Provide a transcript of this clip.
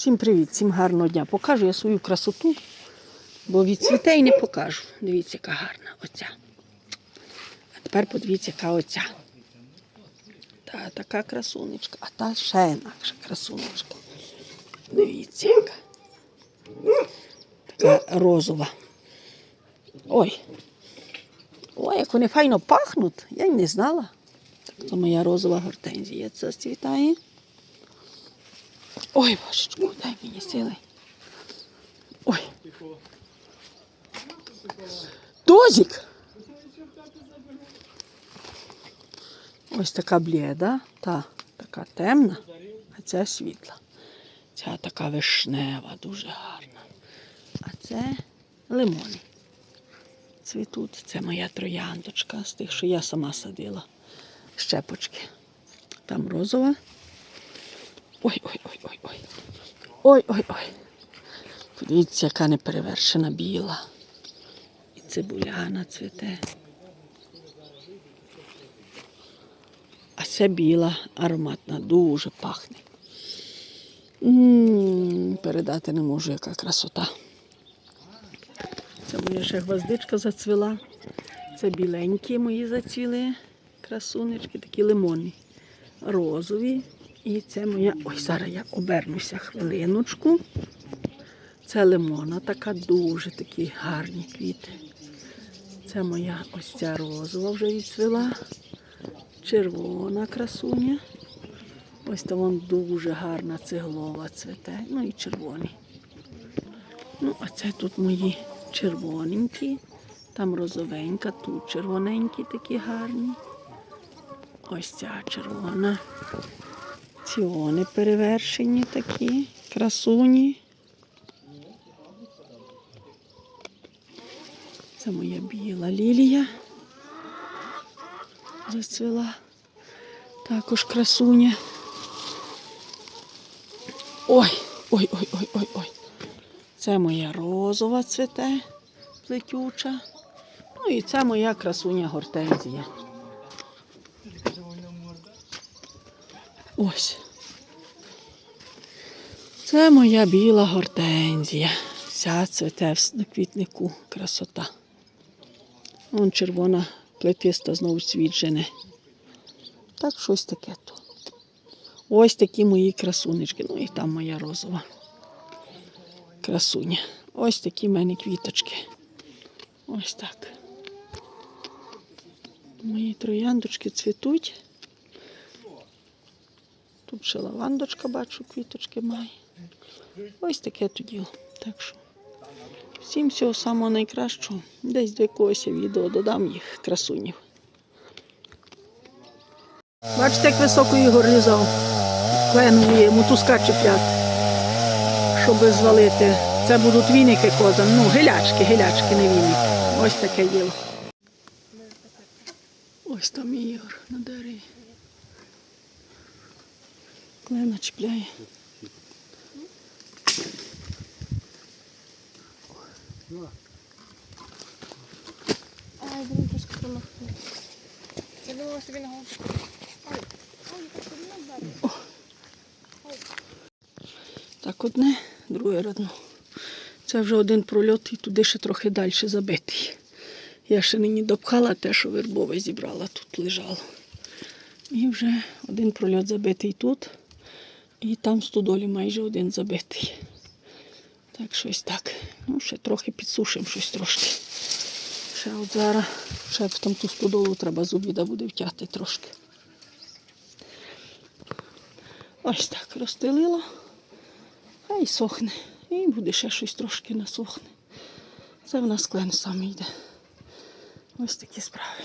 Всім привіт, всім гарного дня. Покажу я свою красоту, бо від цвітей не покажу. Дивіться, яка гарна оця. А тепер подивіться, яка оця. Та така красунечка, а та ще інакша красунечка. Дивіться, яка. Така розова. Ой. Ой, як вони файно пахнуть, я й не знала. Це моя розова гортензія це цвітає. Ой, божечку, дай мені сили. Ой. Тозик. Ось така бліда, та така темна, а ця світла. Ця така вишнева, дуже гарна. А це лимони. Цвітуть. Це моя трояндочка з тих, що я сама садила. Щепочки. Там розова. Ой, ой, ой, ой, ой. Ой, ой, ой. Подивіться, яка неперевершена біла. І цибуляна цвіте. А ця біла, ароматна, дуже пахне. м передати не можу, яка красота. Це моя ще гвоздичка зацвіла. Це біленькі мої зацвіли. Красунечки, такі лимонні. Розові. І це моя. Ой, зараз я обернуся хвилиночку. Це лимона, така дуже такі гарні квіти. Це моя ось ця розова вже відцвіла. Червона красуня. Ось там вон дуже гарна цеглова цвете. Ну і червоний. Ну, а це тут мої червоненькі. Там розовенька, тут червоненькі такі гарні. Ось ця червона. Ці перевершені такі, красуні. Це моя біла лілія. Зацвіла. Також красуня. Ой, ой, ой, ой, ой, ой. Це моя розова цвете плетюча. Ну і це моя красуня гортензія. Ось. Це моя біла гортензія. Вся цвете на квітнику. Красота. Вон червона плетиста знову цвіт жене. Так щось таке то. Ось такі мої красунечки. Ну і там моя розова красуня. Ось такі в мене квіточки. Ось так. Мої трояндочки цвітуть. Тут ще лавандочка, бачу, квіточки має. Ось таке то діло. Так що всім всього самого найкращого. Десь до якогось відео додам їх красунів. Бачите, як високо різав кленові мотузка чіпляти, щоб звалити. Це будуть віники козан. Ну, гилячки, гилячки, не віники. Ось таке діло. Ось там Ігор на дереві. Клена чіпляє. Ай, блін, трошки промахнув. Я думала, що він його... Ой, ой, так сильно вдарив. Так, одне, друге родно. Це вже один прольот і туди ще трохи далі забитий. Я ще нині допхала те, що вербове зібрала, тут лежало. І вже один прольот забитий тут, і там стодолі майже один забитий. Так, щось так. Ну, ще трохи підсушимо щось трошки. Ще от зараз, ще в там ту стодолу треба з обіда буде втяти трошки. Ось так розстелила. Хай сохне. І буде ще щось трошки насохне. Це в нас клен саме йде. Ось такі справи.